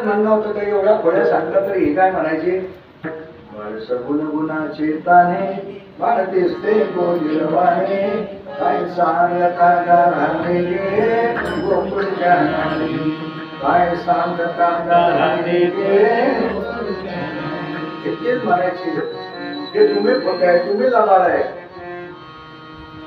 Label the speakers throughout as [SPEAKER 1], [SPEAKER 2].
[SPEAKER 1] म्हणणं होतं का एवढा खोड्या सांगता तर हे काय म्हणायचे? वर्ष गुणगुणाचे ताने वाढतेस ते गोजिरवाने काय सांगता गाणे गे गोकुळच्या नाणे काय सांगता गाणे गे इतकेच म्हणायचे. हे तुम्ही खोटे आहे तुम्ही लबाड आहे.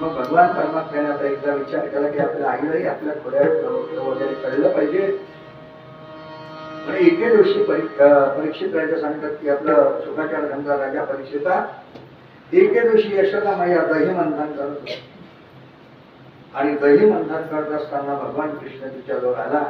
[SPEAKER 1] मग भगवान परमात्म्याने आता एकदा विचार केला की आपल्या आईलाही आपल्या खोड्या वगैरे कळलं पाहिजे. एके दिवशी परीक्षित राजा सांगतात की आपलं सुखाचार धंदा राजा परीक्षिता. एके दिवशी यशोदा मैया दही मंथन करत होती. आणि दही मंथन करत असताना भगवान कृष्ण तिच्याजवळ आला.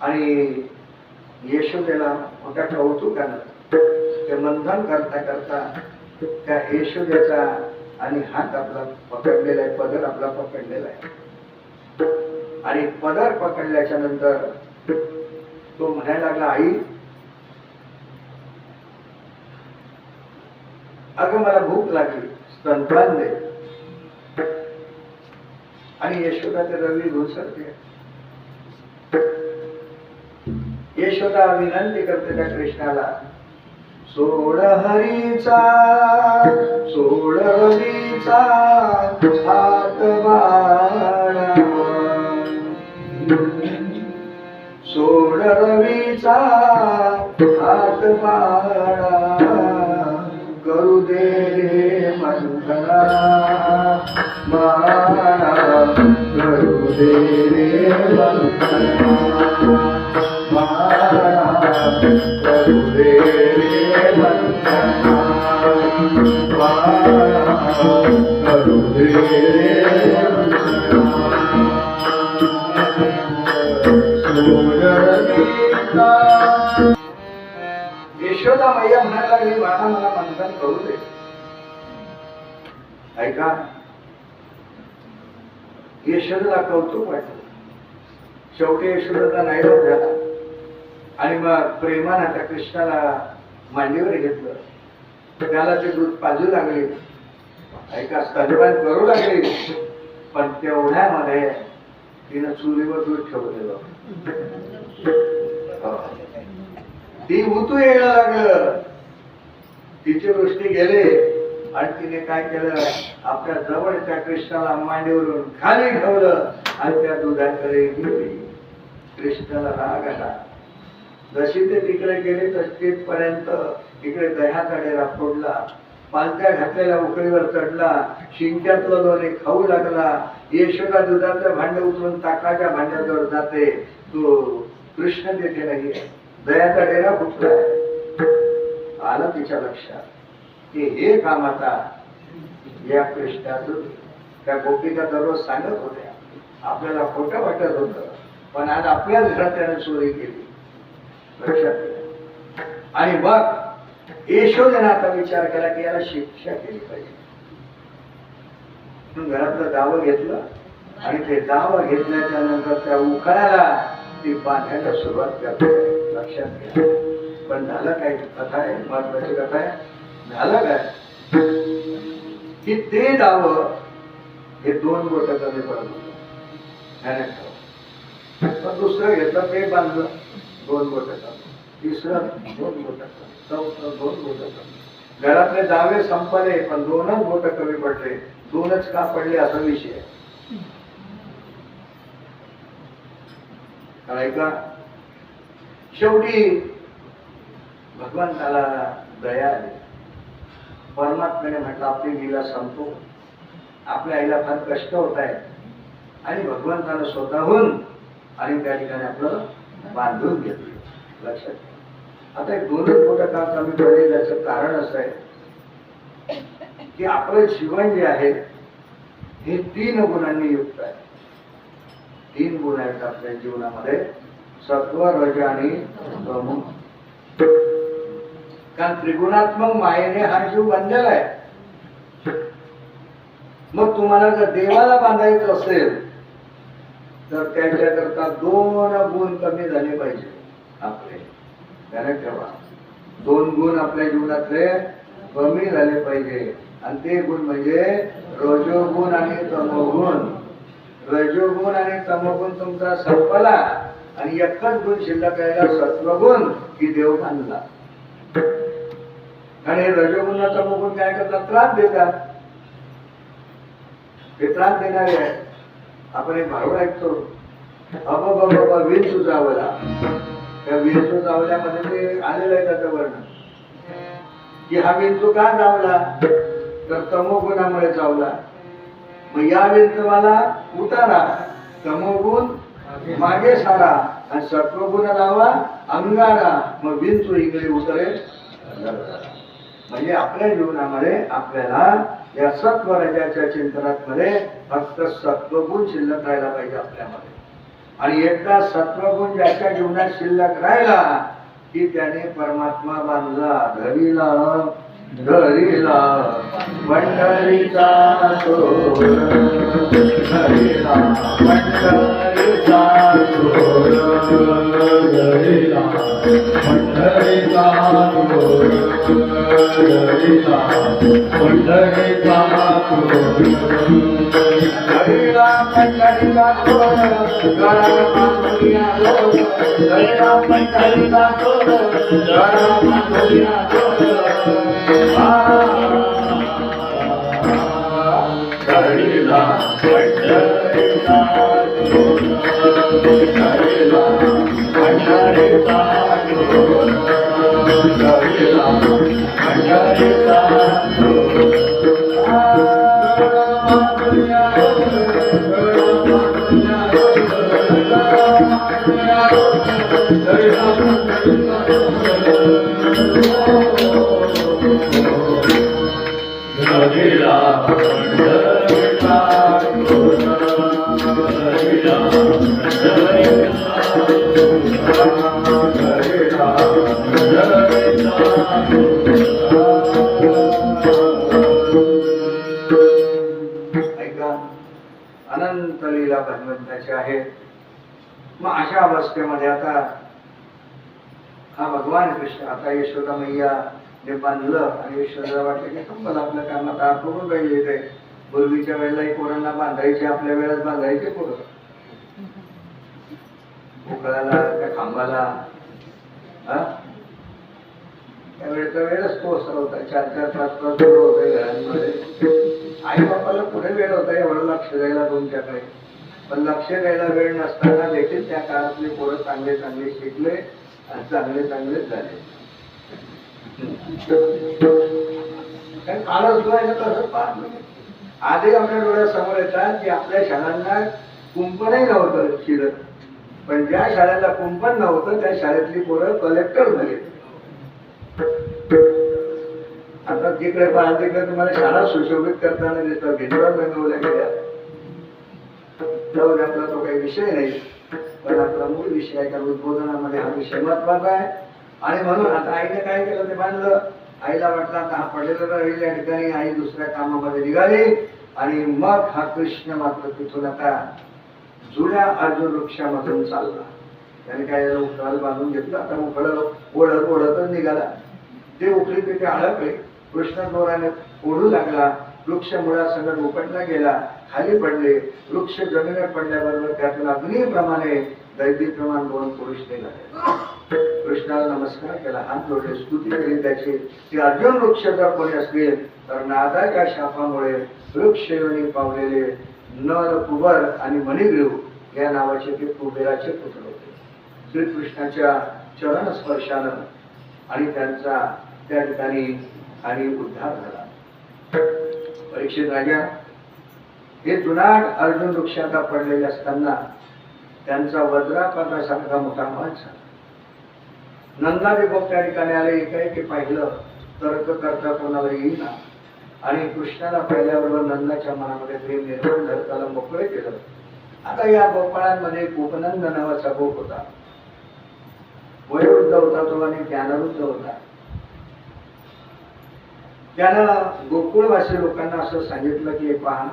[SPEAKER 1] आणि यशोदेला मोठ्या कौतुकानं ते मंथन करता करता त्या यशोदेचा आणि हात आपला पकडलेला आहे पदर आपला पकडलेला आहे. आणि पदर पकडल्याच्या नंतर तो म्हणायला लागला आई अगं मला भूक लागली स्तनपान दे. आणि यशोदा ते रवी घुसरते यशोदा विनंती करते त्या कृष्णाला सोड हरीचा सोड हरीचा हात बाळा सोड रवीचा हात बाळा करू दे रे मंथना बाळा करू दे रे मंथना करू दे रे मंथना करू दे रे मंथना यशोदा मैया म्हणायला लागली बाळा मला मंथन करू दे. ऐका. यशोदाला कौतुक वाटलं. शेवटी यशोदाचा नाही झाला. आणि मग प्रेमानं त्या कृष्णाला मांडीवर घेतलं. त्याला ते दूध पाजू लागले. ऐका स्तनपान करू लागले. पण तेवढ्यामध्ये तिनं चुलीवर दूध ठेवलेलं. ती उतू यायला लागलं. तिचे वृष्टी गेले. आणि तिने काय केलं? आपल्या जवळ त्या कृष्णाला मांडीवरून खाली ठेवलं आणि त्या दुधाकडे कृष्णाला राग आला. जशी ते तिकडे गेले तर इकडे दह्याचा डेरा फोडला. पालत्या घातलेल्या उकळीवर चढला शिंक्यातलं दोन्ही खाऊ लागला यशोदा दुधाचं भांड उचलून ताकाच्या भांड्याजवळ जाते. तो कृष्ण तेथे नाही दयाचा डेरा फुटला आलं तिच्या लक्षात. की हे काम आता या कृष्णातून त्या गोपिका दररोज सांगत होत्या. आपल्याला खोटं वाटत होतं. पण आज आपल्याच घरात त्याने चोरी केली. लक्षात आणि मग यशोदेनं आता विचार केला की याला शिक्षा केली पाहिजे. घरातलं दावं घेतलं आणि ते दावं घेतल्याच्या नंतर त्या उखाळ्याला ती बांधायला सुरुवात करते. लक्षात घ्या. पण झालं काय? कथा आहे महत्वाची कथा आहे. झालं काय? की ते दाव हे दोन बोट कमी पडत पण दुसरं घेतलं ते बांधलं. दोन बोट तिसरं दोन बोट चौथं दोन बोट घरातले दावे संपले पण दोनच बोट कमी पडले. दोनच का पडले असा विषय ऐका? शेवटी भगवंताला दया आली. परमात्म्याने म्हटलं आपली लीला संपतो आपल्या आईला फार कष्ट होत आहे आणि भगवंतानं स्वतःहून आणि त्या ठिकाणी आपलं बांधून घेतलं. लक्षात घ्या. आता एक दोनच मोठं काम कमी पडले त्याचं कारण असं आहे की आपलं जीवन जे आहे हे तीन गुणांनी युक्त आहे. तीन गुण आहेत आपल्या जीवनामध्ये सत्व रज आणि कारण त्रिगुणात्मक मायेने हा जीव बांधलेला आहे. मग तुम्हाला जर देवाला बांधायचं असेल तर त्याच्याकरता दोन गुण कमी झाले पाहिजे आपले. त्याला ठेवा. दोन गुण आपल्या जीवनातले कमी झाले पाहिजे. आणि ते गुण म्हणजे रजोगुण आणि तमोगुण. रजोगुण आणि तमोगुण तुमचा संपला आणि एकच गुण शिल्लक राहिला सत्वगुण की देव मानला आणि रजोगुण तमोगुण काय करतात? त्रास देतात. ते त्रास देणारे आहेत. आपण एक भाऊ ऐकतो. अबा बाबा विंचू चावला त्या विंचू चावल्यामध्ये ते आलेलं आहे त्याचं वर्णन. की हा विंचू का चावला तर तमोगुणामुळे चावला. मग या विंचवाला उतारा. तमोगुण मागे सारा. आणि सत्वगुण लावा अंगारा. मग विंचू इकडे उतरेल. म्हणजे आपल्या जीवनामध्ये आपल्याला या सत्वराजाच्या चिंतनात मध्ये फक्त सत्वगुण शिल्लक राहायला पाहिजे आपल्यामध्ये. आणि एकदा सत्वगुण ज्याच्या जीवनात शिल्लक राहिला की त्याने परमात्मा बांधला धरीला धरीला. पंढरीचा सोड धरीला पंढरीचा सोड
[SPEAKER 2] पंढरीला पंढरीचा गोड पंढरीला पंढरीचा गोड
[SPEAKER 1] धरीला पंढरीचा सोड गळा बांधूया सोड पंढरीचा सोड
[SPEAKER 2] पंढरीला पंढरीचा गोड पंढरीला
[SPEAKER 1] अनंत लीला भगवंताची आहे. मग अशा अवस्थेमध्ये आता हा भगवान कृष्ण आता यशोदा मैया ने बांधलं आणि यशोदा वाटलं की मला आपलं काम आता आपण पाहिजे पूर्वीच्या वेळेला पोरांना बांधायचे आपल्या वेळेस बांधायचे पोरं. भोकळाला त्या खांबाला. हा? त्यावेळेचा वेळच तो होता. चार चार पाच पाच पोरं होते घरांमध्ये. आई बापाला पुढे वेळ होता एवढं लक्ष द्यायला तुमच्याकडे पण लक्ष द्यायला वेळ नसताना देखील त्या काळातले पोरं चांगले चांगले शिकले आणि चांगले चांगले झाले. कारण काळच डोळ्याचं कसं पाहत नाही आधी आपल्या डोळ्यासमोर येतात की आपल्या शाळांना कुंपणही नव्हतं शिरत पण ज्या शाळेला कुंपण नव्हतं त्या शाळेतली पोरं कलेक्टर झाले. आता तिकडे पाहा तिकडे तुम्हाला शाळा सुशोभित करताना दिसतात भिंडवर बनवल्या गेल्या आपला तो काही विषय नाही. पण आपला मूळ विषय आहे त्या उद्बोधनामध्ये हा विषय महत्त्वाचा आहे. आणि म्हणून आता आईने काय केलं ते बांधलं? आईला वाटला का हा पडलेला राहील या ठिकाणी आई दुसऱ्या कामामध्ये निघाली आणि मग हा कृष्ण मात्र तिथून आता जुन्या अर्जुन वृक्षामधून चालला. त्याने काय झालं, बांधून घेतलं. आता उकळ ओढत ओढतच निघाला. ते उकळी तिथे अडकले कृष्ण दोराने ओढू लागला. वृक्ष मुळासंगत उपटला गेला खाली पडले. वृक्ष जमिनीवर पडल्याबरोबर त्यातून अग्नीप्रमाणे दैतीप्रमाण दोन पुरुष निघाले. कृष्णाला नमस्कार केला हात जोडले. स्तुती केली त्याची. ते अर्जुन वृक्ष जर कोणी असतील तर नादाच्या शापामुळे वृक्ष योनी पावलेले नर कुबर आणि मणिग्रीव या नावाचे ते कुबेराचे पुत्र होते. श्रीकृष्णाच्या चरण स्पर्शानं आणि त्यांचा त्या ठिकाणी आणि उद्धार झाला. परीक्षित राजा हे जुनाट अर्जुन वृक्षाचा पडलेले असताना त्यांचा वज्रापातासारखा मोठा मान झाला. नंदा विभोग त्या ठिकाणी आले एकाएकी पाहिलं. तर्क करता कोणाला येईना. आणि कृष्णाला पाहिल्याबरोबर नंदाच्या मनामध्ये प्रेम निर्माण झालं त्याला मोकळे केलं. आता या गोपाळांमध्ये गोपनंद नावाचा गोप होता. वयोवृद्ध होता तो आणि ज्ञानवृद्ध होता. त्यानं गोकुळवासी लोकांना असं सांगितलं की पहा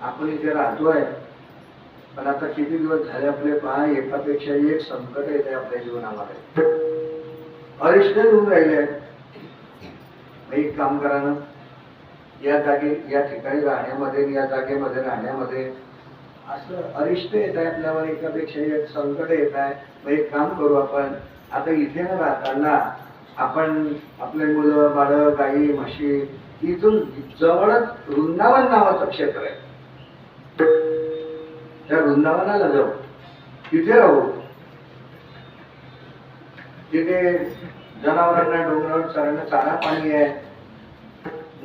[SPEAKER 1] आपण इथे राहतोय. पण आता किती दिवस झाले आपले पहा एकापेक्षा एक संकट येते आपल्या जीवनामध्ये. अरिष्ठच होऊन राहिले. एक काम करा ना. या जागे या ठिकाणी राहण्यामध्ये या जागेमध्ये राहण्यामध्ये असं अरिष्ट येत आहे आपल्यावर एकापेक्षा एक संकट येत आहे. मग एक काम करू आपण. आता इथे न राहताना आपण आपले मुलं बाळ गाई म्हशी इथून जवळच वृंदावन नावाचं क्षेत्र आहे. त्या वृंदावनाला जाऊ. तिथे राहू. तिथे जनावरांना डोंगरावर चरायला चारा पाणी आहे.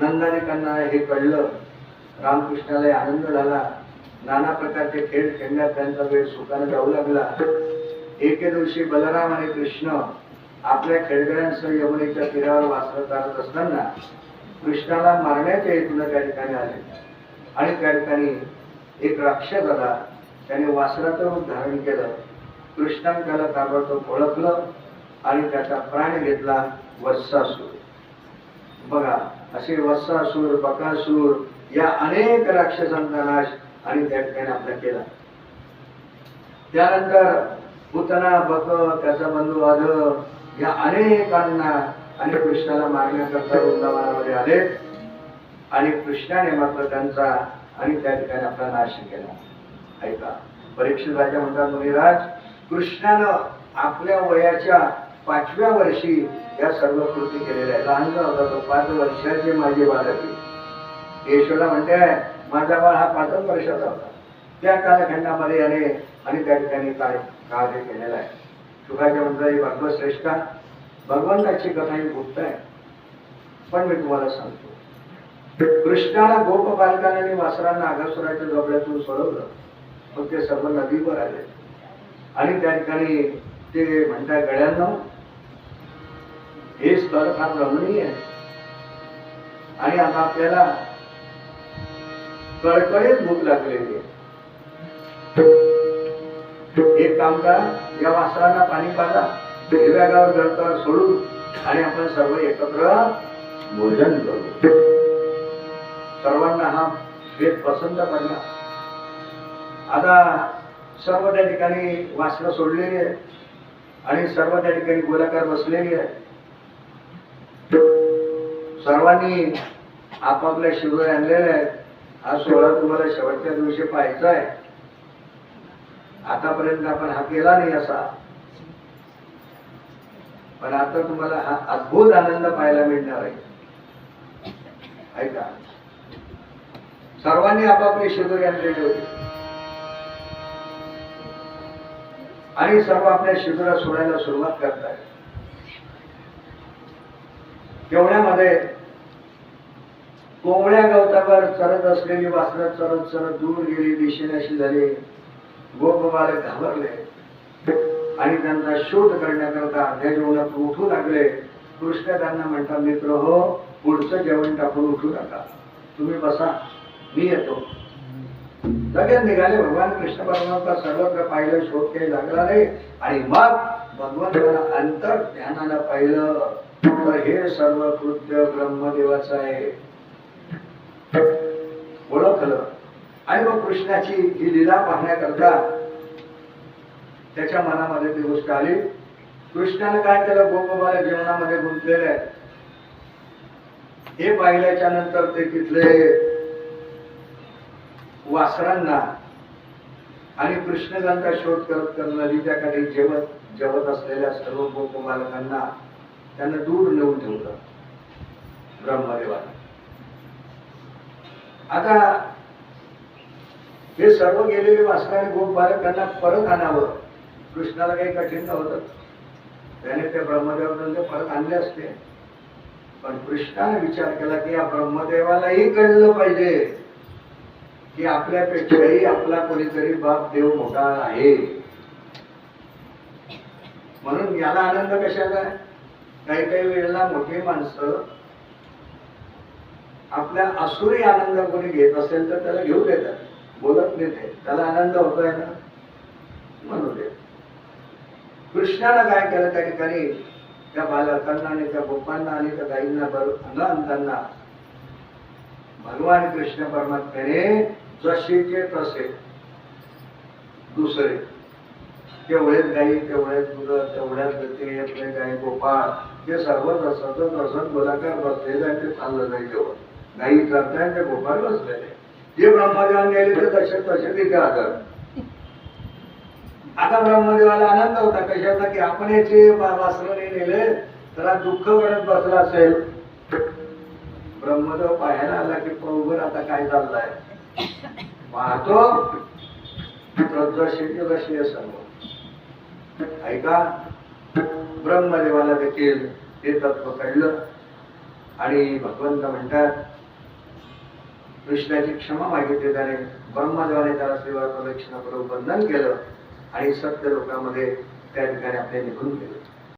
[SPEAKER 1] नंदानिकांना हे कळलं. रामकृष्णाला आनंद झाला. नाना प्रकारचे खेळ खेळण्यात त्यांचा वेळ सुखाने जाऊ लागला. एके दिवशी बलराम आणि कृष्ण आपल्या खेळगड्यांसह यमुनेच्या तीरावर वासरत चालत असताना कृष्णाला मारण्याच्या हेतून त्या ठिकाणी आले. आणि त्या ठिकाणी एक राक्षस आला त्याने वासराचं रूप धारण केलं. कृष्णाने त्याला ताबडतोब ओळखलं आणि त्याचा प्राण घेतला वत्सासूर. बघा असे वत्सासूर बकासूर या अनेक राक्षसांचा नाश आणि त्या ठिकाणी आपला केला. त्यानंतर पुतना बक त्याचा बंधू अध या अनेकांना आणि कृष्णाला मारण्याकरता वृंदावनामध्ये आले. आणि कृष्णाने मात्र त्यांचा आणि त्या ठिकाणी आपला नाश केला. ऐका परीक्षित राजा म्हणतात मुनिराज कृष्णानं आपल्या वयाच्या पाचव्या वर्षी या सर्व कृती केलेल्या आहेत. लहान होता तो पाच वर्षाचे माझे बालकी येशोला म्हणते माझा बाळ हा पाचच वर्षाचा होता. त्या कालखंडामध्ये याने आणि त्या ठिकाणी काय कार्य केलेलं आहे. सुखाच्या म्हणता भगवत श्रेष्ठा भगवंताची कथा ही गुप्त आहे. पण मी तुम्हाला सांगतो कृष्णाला गोप बालकाने आणि वासरांना आगासुराच्या जबड्यातून सोडवलं. मग ते सर्व नदीवर आले. आणि त्या ठिकाणी ते म्हणतात गळ्यांना हे स्थळ फार रमणीय आहे. आणि आता आपल्याला कळकळीत भूक लागलेली आहे. एक काम करा या वासरांना पाणी पाजा हिरव्यागावर गळकावर सोडून आणि आपण सर्व एकत्र भोजन करू. सर्वांना हा भेद पसंत पडला. आता सर्व त्या ठिकाणी वासरं सोडलेली आहे आणि सर्व त्या ठिकाणी गोलाकार बसलेली आहे सर्वांनी आपापल्या शिबिर आणलेले आहेत. हा सोहळा तुम्हाला शेवटच्या दिवशी पाहायचा आहे. आतापर्यंत आपण हा केला नाही असा. पण आता तुम्हाला हा अद्भुत आनंद पाहायला मिळणार आहे. ऐका. सर्वांनी आपापले शिबिर आणलेले होते. आणि सर्व आपल्या शिबिरा सोडायला सुरुवात करताय तेवढ्यामध्ये कोंबड्या गवतावर चरत असलेली वासरत चरत चरत दूर गेली दिशेनाशी झाली. गोपबाल घाबरले. आणि त्यांचा शोध करण्याकरता अर्ध्या जेवणात उठू लागले. कृष्ण त्यांना म्हणतात मित्र हो पुढचं जेवण टाकून उठू नका. तुम्ही बसा. मी येतो. लगेच निघाले भगवान कृष्ण परमात्मा सर्वत्र पाहिलं शोध काही लागला नाही. आणि मग भगवंताला अंतर ध्यानाला पाहिलं तर हे सर्व कृत्य ब्रह्मदेवाचं आहे. ओळखलं. आणि मग कृष्णाची ही लीला पाहण्याकरता त्याच्या मनामध्ये ती गोष्ट आली. कृष्णाने काय केलं? गोपबाला जीवनामध्ये गुंतलेलं आहे. हे पाहिल्याच्या नंतर ते तिथले वासरांना आणि कृष्णकांचा शोध करत करत नदीच्या जेवत जेवत असलेल्या सर्व गोप बालकांना त्यांना दूर नेऊन ठेवलं. ब्रह्मदेवाला. आता हे सर्व गेलेले वासर आणि गोप बालक त्यांना परत आणावं. कृष्णाला काही कठीण नव्हतं. त्याने त्या ब्रह्मदेवाकडून परत आणले असते. पण कृष्णाने विचार केला की या ब्रह्मदेवालाही कळलं पाहिजे. की आपल्यापेक्षाही आपला कोणीतरी बाप देव मोठा आहे. म्हणून याला आनंद कशाचा आहे काही काही वेळेला मोठी माणसं आपल्या असुरी आनंद कोणी घेत असेल तर त्याला घेऊ देतात बोलत नाही ते. त्याला आनंद होतोय ना? म्हणू दे. कृष्णानं काय केलं त्या ठिकाणी? त्या बालकांना आणि त्या गोपांना आणि त्या गाईंना बरोबर न आणताना भगवान कृष्ण परमात्म्याने जशीचे तसे. दुसरे तेवढेच गाई तेवढेच मुलं तेवढ्याच गती आपले गाई गोपाळ हे सर्व तसंच तसंच गोलाकार बसलेलं आणि ते चाललं नाही जेवण गाई करताय ते गोपाळ बसलेले. जे ब्रह्मदेवाने नेले ते तसे तसे तिथे आदर आता ब्रह्मदेवाला आनंद होता कशाचा की आपण याचे वासरं नेले त्याला दुःख करत बसला असेल. ब्रह्मदेव पाहायला आला की प्रभूवर आता काय चाललंय? पाहतो प्रदर्शित कशी आहे सर्व. ऐका. ब्रह्मदेवाला देखील ते तत्व कळलं. आणि भगवंत म्हणतात कृष्णाची क्षमा मागितली त्याने. ब्रह्मदेवाने त्याला सेवा प्रदक्षिणा करून बंधन केलं आणि सत्य लोकांमध्ये त्या ठिकाणी आपले निघून गेले.